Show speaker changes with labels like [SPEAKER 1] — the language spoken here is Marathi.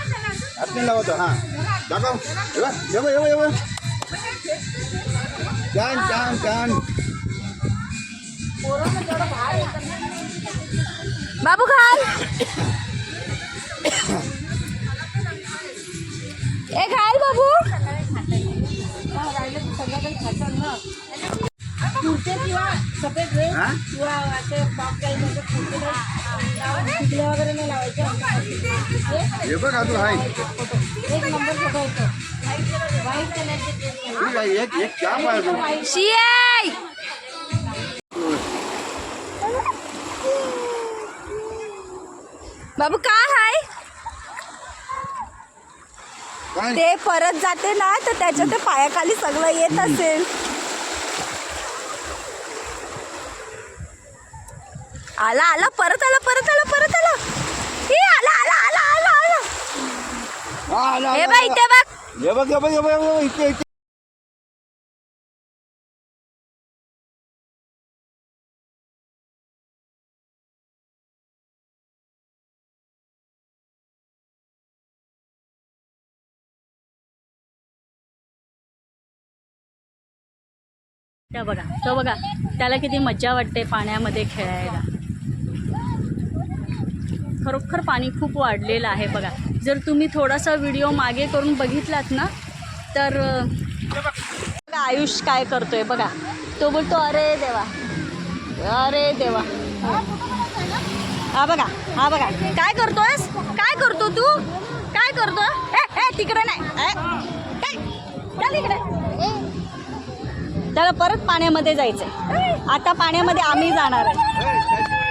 [SPEAKER 1] स्क्रीन लावतो हां दाखव येव येव येव येव छान छान छान
[SPEAKER 2] बाबू घाल ए घाल बाबू
[SPEAKER 3] कुर्ते किंवा सफेद ड्रेस
[SPEAKER 1] हां
[SPEAKER 3] किंवा असे पॉप म्हणजे कुर्ते ड्रेस टिकले वगैरे नाही लावायचे.
[SPEAKER 1] हे बघ अजून आहे.
[SPEAKER 3] एक नंबर फोटो व्हाईट कलरचे
[SPEAKER 1] आहे एक एक अजून
[SPEAKER 2] शिये बाबू काय हाय? ते परत जाते ना तर त्याच्या ते पायाखाली सगळं येत असेल. आला आला परत आला परत आला परत आला हे आला आला आला आला आला
[SPEAKER 1] हा,
[SPEAKER 2] बघ. इथे बघ.
[SPEAKER 1] हे बघ हे बघ हे बघ हे बघ इथे इथे.
[SPEAKER 2] त्या बघा तो बघा त्याला किती मज्जा वाटते पाण्यामध्ये खेळायला. खरोखर पाणी खूप वाढलेलं आहे बघा. जर तुम्ही थोडासा व्हिडिओ मागे करून बघितलात ना तर बघा आयुष काय करतो आहे बघा. तो बोलतो अरे देवा अरे देवा. हा बघा हा बघा. काय करतोयस? काय करतो तू? काय करतो? ए तिकडे नाही. इकडे. त्याला परत पाण्यामध्ये जायचंय. आता पाण्यामध्ये आम्ही जाणार आहे.